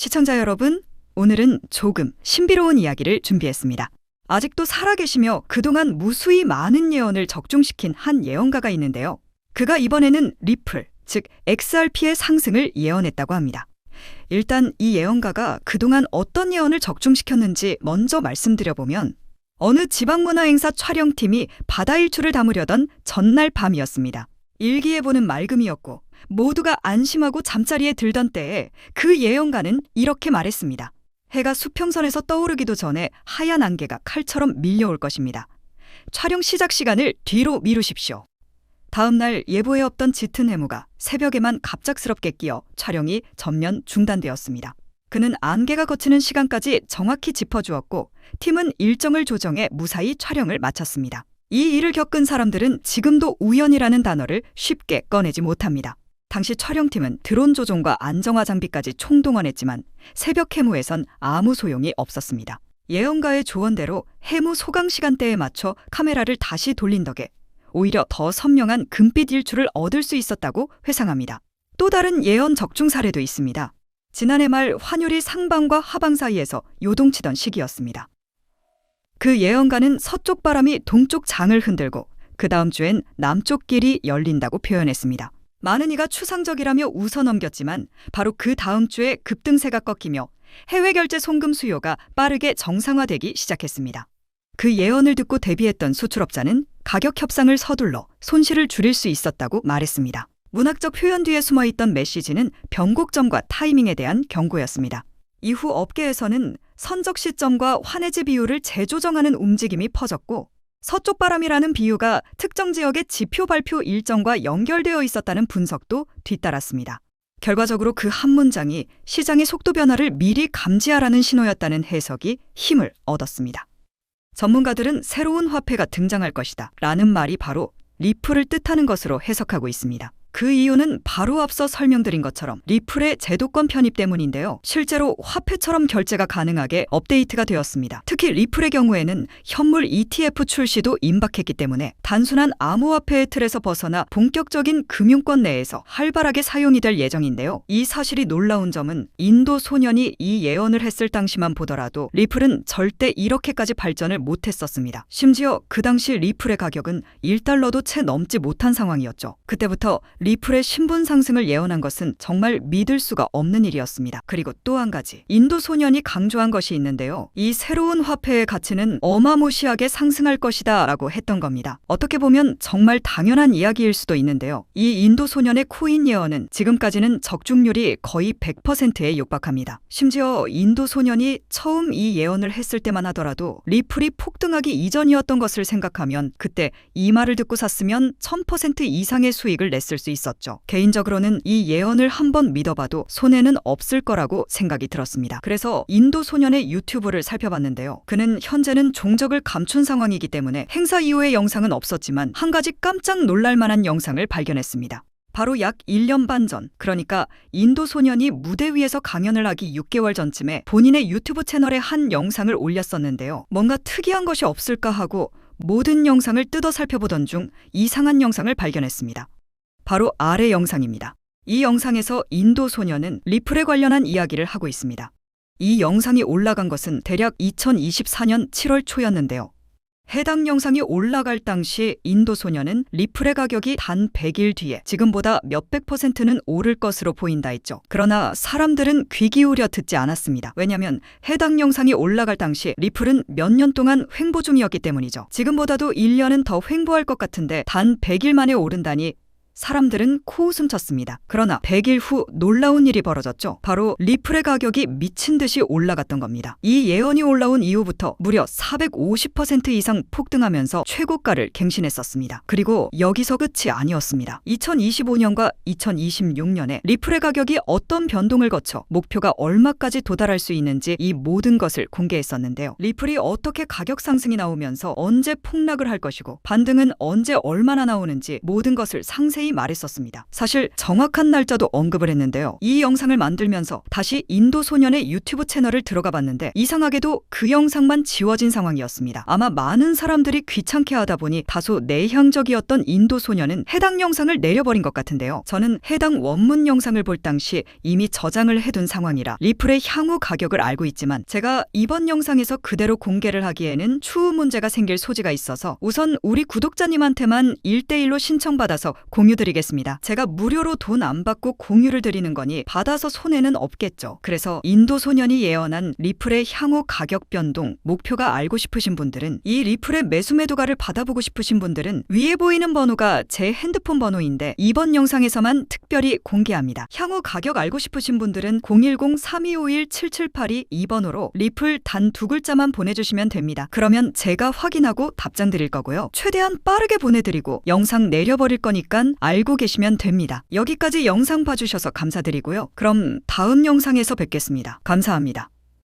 시청자 여러분, 오늘은 조금 신비로운 이야기를 준비했습니다. 아직도 살아계시며 그동안 무수히 많은 예언을 적중시킨 한 예언가가 있는데요. 그가 이번에는 리플, 즉 XRP의 상승을 예언했다고 합니다. 일단 이 예언가가 그동안 어떤 예언을 적중시켰는지 먼저 말씀드려보면 어느 지방문화 행사 촬영팀이 바다 일출을 담으려던 전날 밤이었습니다. 일기예보는 맑음이었고 모두가 안심하고 잠자리에 들던 때에 그 예언가는 이렇게 말했습니다. 해가 수평선에서 떠오르기도 전에 하얀 안개가 칼처럼 밀려올 것입니다. 촬영 시작 시간을 뒤로 미루십시오. 다음 날 예보에 없던 짙은 해무가 새벽에만 갑작스럽게 끼어 촬영이 전면 중단되었습니다. 그는 안개가 거치는 시간까지 정확히 짚어주었고 팀은 일정을 조정해 무사히 촬영을 마쳤습니다. 이 일을 겪은 사람들은 지금도 우연이라는 단어를 쉽게 꺼내지 못합니다. 당시 촬영팀은 드론 조종과 안정화 장비까지 총동원했지만 새벽 해무에선 아무 소용이 없었습니다. 예언가의 조언대로 해무 소강 시간대에 맞춰 카메라를 다시 돌린 덕에 오히려 더 선명한 금빛 일출을 얻을 수 있었다고 회상합니다. 또 다른 예언 적중 사례도 있습니다. 지난해 말 환율이 상방과 하방 사이에서 요동치던 시기였습니다. 그 예언가는 서쪽 바람이 동쪽 장을 흔들고 그 다음 주엔 남쪽 길이 열린다고 표현했습니다. 많은 이가 추상적이라며 웃어 넘겼지만 바로 그 다음 주에 급등세가 꺾이며 해외 결제 송금 수요가 빠르게 정상화되기 시작했습니다. 그 예언을 듣고 대비했던 수출업자는 가격 협상을 서둘러 손실을 줄일 수 있었다고 말했습니다. 문학적 표현 뒤에 숨어 있던 메시지는 변곡점과 타이밍에 대한 경고였습니다. 이후 업계에서는 선적 시점과 환해지 비율을 재조정하는 움직임이 퍼졌고 서쪽 바람이라는 비유가 특정 지역의 지표 발표 일정과 연결되어 있었다는 분석도 뒤따랐습니다. 결과적으로 그 한 문장이 시장의 속도 변화를 미리 감지하라는 신호였다는 해석이 힘을 얻었습니다. 전문가들은 새로운 화폐가 등장할 것이다 라는 말이 바로 리플을 뜻하는 것으로 해석하고 있습니다. 그 이유는 바로 앞서 설명드린 것처럼 리플의 제도권 편입 때문인데요. 실제로 화폐처럼 결제가 가능하게 업데이트가 되었습니다. 특히 리플의 경우에는 현물 ETF 출시도 임박했기 때문에 단순한 암호화폐의 틀에서 벗어나 본격적인 금융권 내에서 활발하게 사용이 될 예정인데요. 이 사실이 놀라운 점은 인도 소년이 이 예언을 했을 당시만 보더라도 리플은 절대 이렇게까지 발전을 못했었습니다. 심지어 그 당시 리플의 가격은 1달러도 채 넘지 못한 상황이었죠. 그때부터 리플의 신분 상승을 예언한 것은 정말 믿을 수가 없는 일이었습니다. 그리고 또 한 가지, 인도 소년이 강조한 것이 있는데요. 이 새로운 화폐의 가치는 어마무시하게 상승할 것이다 라고 했던 겁니다. 어떻게 보면 정말 당연한 이야기일 수도 있는데요. 이 인도 소년의 코인 예언은 지금까지는 적중률이 거의 100%에 육박합니다. 심지어 인도 소년이 처음 이 예언을 했을 때만 하더라도 리플이 폭등하기 이전이었던 것을 생각하면 그때 이 말을 듣고 샀으면 1000% 이상의 수익을 냈을 수 있었죠. 개인적으로는 이 예언을 한번 믿어봐도 손해는 없을 거라고 생각이 들었습니다. 그래서 인도 소년의 유튜브를 살펴봤는데요. 그는 현재는 종적을 감춘 상황이기 때문에 행사 이후의 영상은 없었지만 한 가지 깜짝 놀랄 만한 영상을 발견했습니다. 바로 약 1년 반 전, 그러니까 인도 소년이 무대 위에서 강연을 하기 6개월 전쯤에 본인의 유튜브 채널에 한 영상을 올렸었는데요. 뭔가 특이한 것이 없을까 하고 모든 영상을 뜯어 살펴보던 중 이상한 영상을 발견했습니다. 바로 아래 영상입니다. 이 영상에서 인도 소녀는 리플에 관련한 이야기를 하고 있습니다. 이 영상이 올라간 것은 대략 2024년 7월 초였는데요. 해당 영상이 올라갈 당시 인도 소녀는 리플의 가격이 단 100일 뒤에 지금보다 몇백 퍼센트는 오를 것으로 보인다 했죠. 그러나 사람들은 귀 기울여 듣지 않았습니다. 왜냐하면 해당 영상이 올라갈 당시 리플은 몇 년 동안 횡보 중이었기 때문이죠. 지금보다도 1년은 더 횡보할 것 같은데 단 100일 만에 오른다니 사람들은 코웃음 쳤습니다. 그러나 100일 후 놀라운 일이 벌어졌죠. 바로 리플의 가격이 미친 듯이 올라갔던 겁니다. 이 예언이 올라온 이후부터 무려 450% 이상 폭등하면서 최고가를 갱신했었습니다. 그리고 여기서 끝이 아니었습니다. 2025년과 2026년에 리플의 가격이 어떤 변동을 거쳐 목표가 얼마까지 도달할 수 있는지 이 모든 것을 공개했었는데요. 리플이 어떻게 가격 상승이 나오면서 언제 폭락을 할 것이고 반등은 언제 얼마나 나오는지 모든 것을 상세히 말했었습니다. 사실 정확한 날짜도 언급을 했는데요. 이 영상을 만들면서 다시 인도 소년의 유튜브 채널을 들어가 봤는데 이상하게도 그 영상만 지워진 상황이었습니다. 아마 많은 사람들이 귀찮게 하다 보니 다소 내향적이었던 인도 소년은 해당 영상을 내려버린 것 같은데요. 저는 해당 원문 영상을 볼 당시 이미 저장을 해둔 상황이라 리플의 향후 가격을 알고 있지만 제가 이번 영상에서 그대로 공개를 하기에는 추후 문제가 생길 소지가 있어서 우선 우리 구독자님한테만 1대1로 신청받아서 공유 드리겠습니다. 제가 무료로 돈 안 받고 공유를 드리는 거니 받아서 손해는 없겠죠. 그래서 인도 소년이 예언한 리플의 향후 가격 변동 목표가 알고 싶으신 분들은 이 리플의 매수 매도가를 받아보고 싶으신 분들은 위에 보이는 번호가 제 핸드폰 번호인데 이번 영상에서만 특별히 공개합니다. 향후 가격 알고 싶으신 분들은 010-3251-7782 이번호로 리플 단 두 글자만 보내주시면 됩니다. 그러면 제가 확인하고 답장 드릴 거고요. 최대한 빠르게 보내드리고 영상 내려버릴 거니까 알고 계시면 됩니다. 여기까지 영상 봐주셔서 감사드리고요. 그럼 다음 영상에서 뵙겠습니다. 감사합니다.